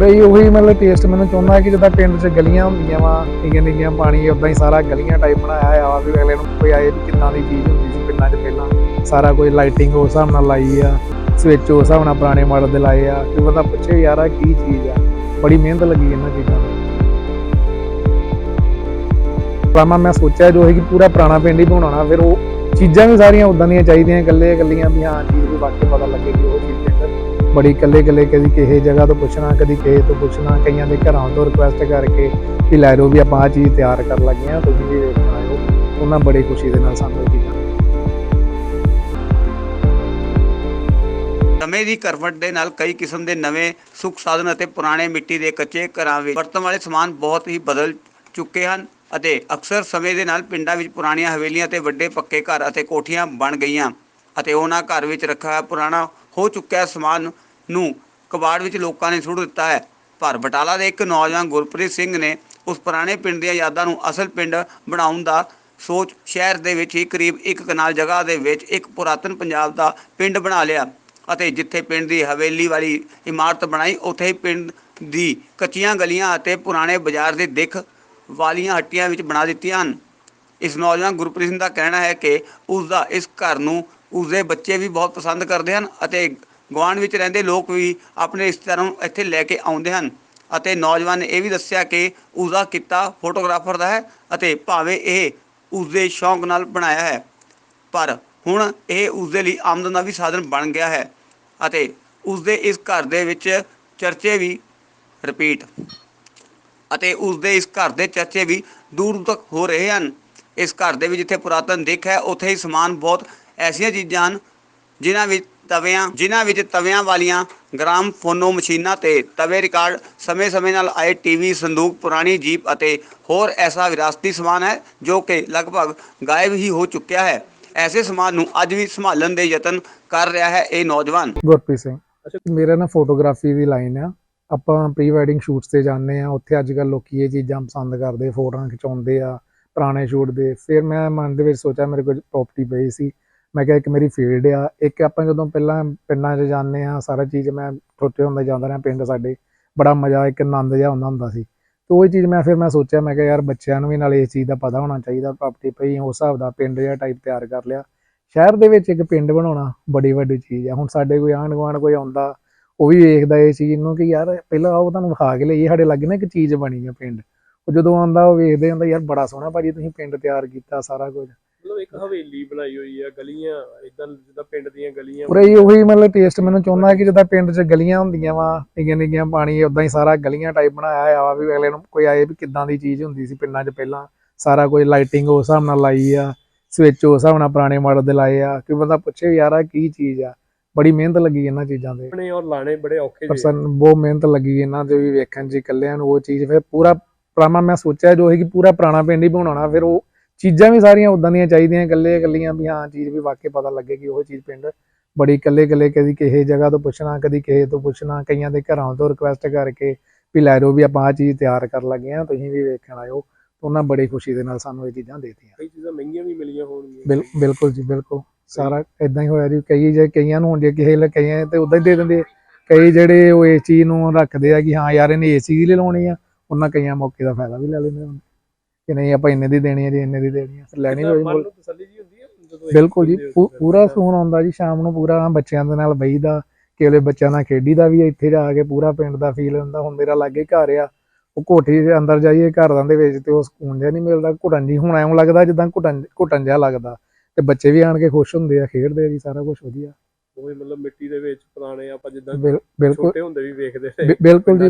ਰਹੀ ਉਹੀ ਮਤਲਬ ਟੇਸਟ ਮੈਨੂੰ ਚਾਹੁੰਦਾ ਕਿ ਜਿੱਦਾਂ ਪਿੰਡ 'ਚ ਗਲੀਆਂ ਹੁੰਦੀਆਂ ਵਾ, ਨਿੱਕੀਆਂ ਨਿੱਕੀਆਂ ਪਾਣੀ ਉਦਾਂ ਹੀ ਸਾਰਾ ਗਲੀਆਂ ਟਾਈਪ ਬਣਾਇਆ ਆ ਵੀ ਅਗਲੇ ਨੂੰ ਕੋਈ ਆਏ ਵੀ ਕਿੱਦਾਂ ਦੀ ਚੀਜ਼ ਹੁੰਦੀ ਸੀ ਪਿੰਡਾਂ 'ਚ ਪਹਿਲਾਂ। ਸਾਰਾ ਕੋਈ ਲਾਈਟਿੰਗ ਉਸ ਹਿਸਾਬ ਨਾਲ ਲਾਈ ਆ ਸਵਿਚ ਉਸ ਹਿਸਾਬ ਨਾਲ ਪੁਰਾਣੇ ਮਾਡਲ ਦੇ ਲਾਏ ਆ, ਕਿ ਬੰਦਾ ਪੁੱਛੇ ਯਾਰ ਆ ਕੀ ਚੀਜ਼ ਆ। ਬੜੀ ਮਿਹਨਤ ਲੱਗੀ ਇਹਨਾਂ ਚੀਜ਼ਾਂ ਨੂੰ। ਪਾਮਾ ਮੈਂ ਸੋਚਿਆ ਜੋ ਹੈ ਕਿ ਪੂਰਾ ਪੁਰਾਣਾ ਪਿੰਡ ਹੀ ਬਣਾਉਣਾ, ਫਿਰ ਉਹ ਚੀਜ਼ਾਂ ਵੀ ਸਾਰੀਆਂ ਉਦਾਂ ਦੀਆਂ ਚਾਹੀਦੀਆਂ, ਇਕੱਲੇ ਇਕੱਲੀਆਂ ਵੀ ਹਾਂ, ਚੀਜ਼ ਵੀ ਵਾਕਈ ਪਤਾ ਲੱਗੇ ਕਿ ਉਹ ਚੀਜ਼ ਬੜੀ ਇਕੱਲੇ ਇਕੱਲੇ ਕਦੀ ਕਿਸੇ ਜਗ੍ਹਾ ਤੋਂ ਪੁੱਛਣਾ, ਕਦੀ ਕਿਸੇ ਤੋਂ ਪੁੱਛਣਾ, ਕਈਆਂ ਦੇ ਘਰਾਂ ਤੋਂ ਰਿਕੁਐਸਟ ਕਰਕੇ ਕਿ ਲੈ ਲਓ ਵੀ ਆਪਾਂ ਆ ਚੀਜ਼ ਤਿਆਰ ਕਰਨ ਲੱਗੇ ਆ ਤੁਸੀਂ ਵੀ ਵੇਖਣ ਆਇਓ। ਉਹਨਾਂ ਬੜੀ ਖੁਸ਼ੀ ਦੇ ਨਾਲ ਸਾਨੂੰ ਇਹ ਸਮੇਂ ਦੀ ਕਰਵਟ ਦੇ ਨਾਲ ਕਈ ਕਿਸਮ ਦੇ ਨਵੇਂ ਸੁੱਖ ਸਾਧਨ ਅਤੇ ਪੁਰਾਣੇ ਮਿੱਟੀ ਦੇ ਕੱਚੇ ਘਰਾਂ ਵਿੱਚ ਵਰਤਣ ਵਾਲੇ ਸਮਾਨ ਬਹੁਤ ਹੀ ਬਦਲ ਚੁੱਕੇ ਹਨ ਅਤੇ ਅਕਸਰ ਸਮੇਂ ਦੇ ਨਾਲ ਪਿੰਡਾਂ ਵਿੱਚ ਪੁਰਾਣੀਆਂ ਹਵੇਲੀਆਂ ਤੇ ਵੱਡੇ ਪੱਕੇ ਘਰ ਅਤੇ ਕੋਠੀਆਂ ਬਣ ਗਈਆਂ ਅਤੇ ਉਹਨਾਂ ਘਰ ਵਿੱਚ ਰੱਖਿਆ ਹੋਇਆ ਪੁਰਾਣਾ ਹੋ ਚੁੱਕਿਆ ਸਮਾਨ ਨੂੰ ਕਬਾੜ ਵਿੱਚ ਲੋਕਾਂ ਨੇ ਸੁੱਟ ਦਿੱਤਾ ਹੈ। ਪਰ ਬਟਾਲਾ ਦੇ ਇੱਕ ਨੌਜਵਾਨ ਗੁਰਪ੍ਰੀਤ ਸਿੰਘ ਨੇ ਉਸ ਪੁਰਾਣੇ ਪਿੰਡ ਦੀਆਂ ਯਾਦਾਂ ਨੂੰ ਅਸਲ ਪਿੰਡ ਬਣਾਉਣ ਦਾ ਸੋਚ ਸ਼ਹਿਰ ਦੇ ਵਿੱਚ ਹੀ ਕਰੀਬ ਇੱਕ ਕਨਾਲ ਜਗ੍ਹਾ ਦੇ ਵਿੱਚ ਇੱਕ ਪੁਰਾਤਨ ਪੰਜਾਬ ਦਾ ਪਿੰਡ ਬਣਾ ਲਿਆ ਅਤੇ ਜਿੱਥੇ ਪਿੰਡ ਦੀ ਹਵੇਲੀ ਵਾਲੀ ਇਮਾਰਤ ਬਣਾਈ, ਉੱਥੇ ਹੀ ਪਿੰਡ ਦੀ ਕੱਚੀਆਂ ਗਲੀਆਂ ਅਤੇ ਪੁਰਾਣੇ ਬਾਜ਼ਾਰ ਦੇ ਦਿੱਖ ਵਾਲੀਆਂ ਹੱਟੀਆਂ ਵਿੱਚ ਬਣਾ ਦਿੱਤੀਆਂ ਹਨ। ਇਸ ਨੌਜਵਾਨ ਗੁਰਪ੍ਰੀਤ ਸਿੰਘ ਦਾ ਕਹਿਣਾ ਹੈ ਕਿ ਉਸ ਦਾ ਇਸ ਘਰ ਨੂੰ ਉਸਦੇ ਬੱਚੇ ਵੀ ਬਹੁਤ ਪਸੰਦ ਕਰਦੇ ਹਨ ਅਤੇ ਗੁਆਂਢ ਵਿੱਚ ਰਹਿੰਦੇ ਲੋਕ ਵੀ ਆਪਣੇ ਰਿਸ਼ਤੇਦਾਰਾਂ ਨੂੰ ਇੱਥੇ ਲੈ ਕੇ ਆਉਂਦੇ ਹਨ ਅਤੇ ਨੌਜਵਾਨ ਨੇ ਇਹ ਵੀ ਦੱਸਿਆ ਕਿ ਉਸ ਦਾ ਕਿੱਤਾ ਫੋਟੋਗ੍ਰਾਫਰ ਦਾ ਹੈ ਅਤੇ ਭਾਵੇਂ ਇਹ ਉਸਦੇ ਸ਼ੌਂਕ ਨਾਲ ਬਣਾਇਆ ਹੈ, ਪਰ ਹੁਣ ਇਹ ਉਸਦੇ ਲਈ ਆਮਦਨ ਦਾ ਵੀ ਸਾਧਨ ਬਣ ਗਿਆ ਹੈ ਅਤੇ ਉਸਦੇ ਇਸ ਘਰ ਦੇ ਵਿੱਚ ਚਰਚੇ ਵੀ ਰਿਪੀਟ ਅਤੇ ਉਸਦੇ ਇਸ ਘਰ ਦੇ ਚਰਚੇ ਵੀ ਦੂਰ ਦੂਰ ਤੱਕ ਹੋ ਰਹੇ ਹਨ। ਇਸ ਘਰ ਦੇ ਵਿੱਚ ਜਿੱਥੇ ਪੁਰਾਤਨ ਦਿੱਖ ਹੈ, ਉੱਥੇ ਹੀ ਸਮਾਨ ਬਹੁਤ ਐਸੀਆਂ ਚੀਜ਼ਾਂ ਹਨ ਜਿਨ੍ਹਾਂ ਵਿੱਚ ਤਵਿਆਂ, ਜਿਨ੍ਹਾਂ ਵਿੱਚ ਤਵਿਆਂ ਵਾਲੀਆਂ ਗ੍ਰਾਮ ਫੋਨੋ ਮਸ਼ੀਨਾਂ ਤੇ ਤਵੇ ਰਿਕਾਰਡ ਸਮੇਂ-ਸਮੇਂ ਨਾਲ ਆਏ ਟੀਵੀ, ਸੰਦੂਕ, ਪੁਰਾਣੀ ਜੀਪ ਅਤੇ ਹੋਰ ਐਸਾ ਵਿਰਾਸਤੀ ਸਮਾਨ ਹੈ ਜੋ ਕਿ ਲਗਭਗ ਗਾਇਬ ਹੀ ਹੋ ਚੁੱਕਿਆ ਹੈ। ਐਸੇ ਸਮਾਨ ਨੂੰ ਅੱਜ ਵੀ ਸੰਭਾਲਣ ਦੇ ਯਤਨ ਕਰ ਰਿਹਾ ਹੈ ਇਹ ਨੌਜਵਾਨ। ਗੁਰਪ੍ਰੀਤ ਸਿੰਘ, ਮੇਰਾ ਨਾ ਫੋਟੋਗ੍ਰਾਫੀ ਦੀ ਲਾਈਨ ਆ। ਆਪਾਂ ਪ੍ਰੀ ਵੈਡਿੰਗ ਸ਼ੂਟਸ ਤੇ ਜਾਂਦੇ ਆ, ਉੱਥੇ ਅੱਜ ਕੱਲ ਲੋਕੀ ਇਹ ਚੀਜ਼ਾਂ ਪਸੰਦ ਕਰਦੇ, ਫੋਟੋਆਂ ਖਿਚਾਉਂਦੇ ਆ, ਪੁਰਾਣੇ ਸ਼ੂਟ ਦੇ। ਫਿਰ ਮੈਂ ਮਨ ਦੇ ਵਿੱਚ ਸੋਚਿਆ ਮੇਰੇ ਕੋਲ ਪ੍ਰੋਪਰਟੀ ਪਈ ਸੀ। ਮੈਂ ਕਿਹਾ ਇੱਕ ਮੇਰੀ ਫੀਲਡ ਆ, ਇੱਕ ਆਪਾਂ ਜਦੋਂ ਪਹਿਲਾਂ ਪਿੰਡਾਂ 'ਚ ਜਾਂਦੇ ਆ ਸਾਰਾ ਚੀਜ਼ ਮੈਂ ਛੋਟੇ ਹੁੰਦੇ ਜਾਂਦਾ ਰਿਹਾ ਪਿੰਡ ਸਾਡੇ, ਬੜਾ ਮਜ਼ਾ, ਇੱਕ ਆਨੰਦ ਜਿਹਾ ਹੁੰਦਾ ਹੁੰਦਾ ਸੀ। ਤੇ ਉਹ ਚੀਜ਼ ਮੈਂ ਫਿਰ ਮੈਂ ਸੋਚਿਆ, ਮੈਂ ਕਿਹਾ ਯਾਰ ਬੱਚਿਆਂ ਨੂੰ ਵੀ ਨਾਲ ਇਸ ਚੀਜ਼ ਦਾ ਪਤਾ ਹੋਣਾ ਚਾਹੀਦਾ ਪ੍ਰੋਪਰਟੀ ਪਈ ਉਸ ਹਿਸਾਬ ਦਾ ਪਿੰਡ ਜਿਹਾ ਟਾਈਪ ਤਿਆਰ ਕਰ ਲਿਆ। ਸ਼ਹਿਰ ਦੇ ਵਿੱਚ ਇੱਕ ਪਿੰਡ ਬਣਾਉਣਾ ਬੜੀ ਵੱਡੀ ਚੀਜ਼ ਆ। ਹੁਣ ਸਾਡੇ ਕੋਈ ਆਂਢ ਗੁਆਂਢ ਕੋਈ ਆਉਂਦਾ, ਉਹ ਵੀ ਵੇਖਦਾ ਇਹ ਚੀਜ਼ ਨੂੰ ਕਿ ਯਾਰ ਪਹਿਲਾਂ ਉਹ ਤੁਹਾਨੂੰ ਵਿਖਾ ਕੇ ਲਈਏ, ਸਾਡੇ ਲੱਗੇ ਨਾ ਇੱਕ ਚੀਜ਼ ਬਣੀ ਆ ਪਿੰਡ। ਉਹ ਜਦੋਂ ਆਉਂਦਾ, ਉਹ ਵੇਖਦੇ ਹੁੰਦਾ ਯਾਰ ਬੜਾ ਸੋਹਣਾ ਭਾਜੀ ਤੁਸੀਂ ਪਿੰਡ ਤਿਆਰ ਕੀਤਾ ਸਾਰਾ ਕੁਝ। ਮਤਲਬ ਇੱਕ ਹਵੇਲੀ ਬਣਾਈ ਹੋਈ ਆ ਗਲੀਆਂ ਇਦਾਂ ਜਿੱਦਾਂ ਪਿੰਡ ਦੀਆਂ ਗਲੀਆਂ। ਪੂਰਾ ਹੀ ਉਹੀ ਮਤਲਬ ਟੇਸਟ ਮੈਨੂੰ ਚਾਹੁੰਦਾ ਕਿ ਜਿੱਦਾਂ ਪਿੰਡ 'ਚ ਗਲੀਆਂ ਹੁੰਦੀਆਂ ਵਾ ਨਿੱਕੀਆਂ ਨਿੱਕੀਆਂ ਪਾਣੀ ਉਦਾਂ ਹੀ ਸਾਰਾ ਗਲੀਆਂ ਟਾਈਪ ਬਣਾਇਆ ਆ ਵੀ ਅਗਲੇ ਨੂੰ ਕੋਈ ਆਏ ਵੀ ਕਿੱਦਾਂ ਦੀ ਚੀਜ਼ ਹੁੰਦੀ ਸੀ ਪਿੰਡਾਂ 'ਚ ਪਹਿਲਾਂ। ਸਾਰਾ ਕੋਈ ਲਾਈਟਿੰਗ ਉਸ ਹਿਸਾਬ ਨਾਲ ਲਾਈ ਆ ਸਵਿਚ ਉਸ ਹਿਸਾਬ ਨਾਲ ਪੁਰਾਣੇ ਮਾਡਲ ਦੇ ਲਾਏ ਆ ਕਿ ਬੰਦਾ ਪੁੱਛੇ ਯਾਰ ਆ ਕੀ ਚੀਜ਼ ਆ। ਬੜੀ ਮਿਹਨਤ ਲੱਗੀ ਇਹਨਾਂ ਚੀਜ਼ਾਂ ਤੇ। ਆਪਣੇ ਔਰ ਲਾਣੇ ਬੜੇ ਔਖੇ ਜਿਹੇ। ਪਰਸਨ ਬਹੁਤ ਮਿਹਨਤ ਲੱਗੀ ਇਹਨਾਂ ਦੇ ਵੀ ਵੇਖਣ 'ਚ ਇਕੱਲਿਆਂ ਨੂੰ ਉਹ ਚੀਜ਼ ਫਿਰ ਪੂਰਾ ਪੁਰਾਣਾ ਮੈਂ ਸੋਚਿਆ ਜੋ ਹੈ ਕਿ ਪੂਰਾ ਪੁਰਾਣਾ ਪਿੰਡ ਹੀ ਬਣਾਉਣਾ ਫਿਰ ਉਹ ਚੀਜ਼ਾਂ ਵੀ ਸਾਰੀਆਂ ਉਦਾਂ ਦੀਆਂ ਚਾਹੀਦੀਆਂ ਇਕੱਲੇ ਇਕੱਲੀਆਂ ਵੀ ਹਾਂ ਚੀਜ਼ ਵੀ ਵਾਕਈ ਪਤਾ ਲੱਗੇ ਕਿ ਉਹ ਚੀਜ਼ ਪਿੰਡ ਬੜੀ ਇਕੱਲੇ ਇਕੱਲੇ ਕਦੀ ਕਿਸੇ ਜਗ੍ਹਾ ਤੋਂ ਪੁੱਛਣਾ ਕਦੀ ਕਿਸੇ ਤੋਂ ਪੁੱਛਣਾ ਕਈਆਂ ਦੇ ਘਰਾਂ ਤੋਂ ਰਿਕੁਐਸਟ ਕਰਕੇ ਵੀ ਲੈ ਲਓ ਵੀ ਆਪਾਂ ਆ ਚੀਜ਼ ਤਿਆਰ ਕਰਨ ਲੱਗੇ ਆ ਤੁਸੀਂ ਵੀ ਵੇਖਣ ਆਇਓ ਉਹਨਾਂ ਬੜੀ ਖੁਸ਼ੀ ਦੇ ਨਾਲ ਸਾਨੂੰ ਇਹ ਚੀਜ਼ਾਂ ਦੇਤੀਆਂ। ਕਈ ਚੀਜ਼ਾਂ ਮਹਿੰਗੀਆਂ ਵੀ ਮਿਲੀਆਂ ਹੋਣਗੀਆਂ। ਬਿਲ ਬਿਲਕੁਲ ਜੀ ਬਿਲਕੁਲ। ਸਾਰਾ ਇਦਾਂ ਹੀ ਹੋਇਆ ਜੀ ਕਈ ਜੇ ਕਈਆਂ ਨੂੰ ਹੁਣ ਜੇ ਕਿਸੇ ਲ ਕਈਆਂ ਤੇ ਉਦਾਂ ਹੀ ਦੇ ਦਿੰਦੇ। ਕਈ ਜਿਹੜੇ ਉਹ ਇਸ ਚੀਜ਼ ਨੂੰ ਰੱਖਦੇ ਆ ਕਿ ਹਾਂ ਯਾਰ ਇਹਨੇ ਏਸੀ ਦੀ ਲਾਉਣੀ ਆ ਉਹਨਾਂ ਕਈਆਂ ਮੌਕੇ ਦਾ ਫਾਇਦਾ ਵੀ ਲੈ ਲੈਂਦੇ ਹਨ ਕਿ ਨਹੀਂ ਆਪਾਂ ਇੰਨੇ ਦੀ ਦੇਣੀ ਹੈ ਜੀ ਇੰਨੇ ਦੀ ਦੇਣੀ ਹੈ। ਫਿਰ ਲੈਣੀ ਹੋਈ ਮਨ ਨੂੰ ਤਸੱਲੀ ਜੀ ਹੁੰਦੀ ਹੈ ਜਦੋਂ ਬਿਲਕੁਲ ਜੀ? ਪੂਰਾ ਸਕੂਨ ਆਉਂਦਾ ਜੀ ਸ਼ਾਮ ਨੂੰ ਪੂਰਾ ਬੱਚਿਆਂ ਦੇ ਨਾਲ ਬਈਦਾ ਕਿਲੇ ਬੱਚਿਆਂ ਨਾਲ ਖੇਡੀਦਾ ਵੀ ਇੱਥੇ ਜਾ ਕੇ ਪੂਰਾ ਪਿੰਡ ਦਾ ਫੀਲ ਹੁੰਦਾ ਹੁਣ ਮੇਰਾ ਲਾਗੇ ਘਰ ਆ ਉਹ ਕੋਠੀ ਦੇ ਅੰਦਰ ਜਾਈਏ ਘਰਾਂ ਦੇ ਵਿੱਚ ਤੇ ਉਹ ਸਕੂਨ ਜਿਹਾ ਨਹੀਂ ਮਿਲਦਾ ਘੁਟਣ ਜੀ ਹੁਣ ਐਂ ਲੱਗਦਾ ਜਿੱਦਾਂ ਘੁਟਣ ਘੁਟਣ ਜਿਹਾ ਲੱਗਦਾ। ਤੇ ਬੱਚੇ ਵੀ ਆਣ ਕੇ ਖੁਸ਼ ਹੁੰਦੇ ਆ ਖੇਡਦੇ ਆ ਜੀ ਸਾਰਾ ਕੁਝ ਵਧੀਆ। ਉਹ ਮਤਲਬ ਮਿੱਟੀ ਦੇ ਵਿੱਚ ਪੁਰਾਣੇ ਆਪਾਂ ਜਿੱਦਾਂ ਛੋਟੇ ਹੁੰਦੇ ਵੀ ਵੇਖਦੇ ਬਿ- ਬਿਲਕੁਲ ਜੀ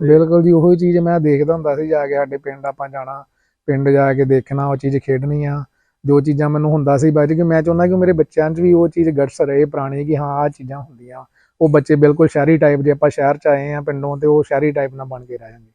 ਬਿਲਕੁਲ ਜੀ ਉਹੀ ਚੀਜ਼ ਮੈਂ ਦੇਖਦਾ ਹੁੰਦਾ ਸੀ ਜਾ ਕੇ ਸਾਡੇ ਪਿੰਡ ਆਪਾਂ ਜਾਣਾ। ਪਿੰਡ ਜਾ ਕੇ ਦੇਖਣਾ, ਉਹ ਚੀਜ਼ ਖੇਡਣੀ ਆ। ਜੋ ਚੀਜ਼ਾਂ ਮੈਨੂੰ ਹੁੰਦਾ ਸੀ ਬਾਅਦ ਕਿ ਮੈਂ ਚਾਹੁੰਦਾ ਕਿ ਮੇਰੇ ਬੱਚਿਆਂ 'ਚ ਵੀ ਉਹ ਚੀਜ਼ ਗਟਸ ਰਹੇ ਪੁਰਾਣੀ ਕਿ ਹਾਂ ਆ ਚੀਜ਼ਾਂ ਹੁੰਦੀਆਂ। ਉਹ ਬੱਚੇ ਬਿਲਕੁਲ ਸ਼ਹਿਰੀ ਟਾਈਪ ਜੇ ਆਪਾਂ ਸ਼ਹਿਰ 'ਚ ਆਏ ਆ ਪਿੰਡੋਂ ਤੇ ਉਹ ਸ਼ਹਿਰੀ ਟਾਈਪ ਨਾਲ ਬਣ ਕੇ ਰਹਿ ਜਾਂਦੇ।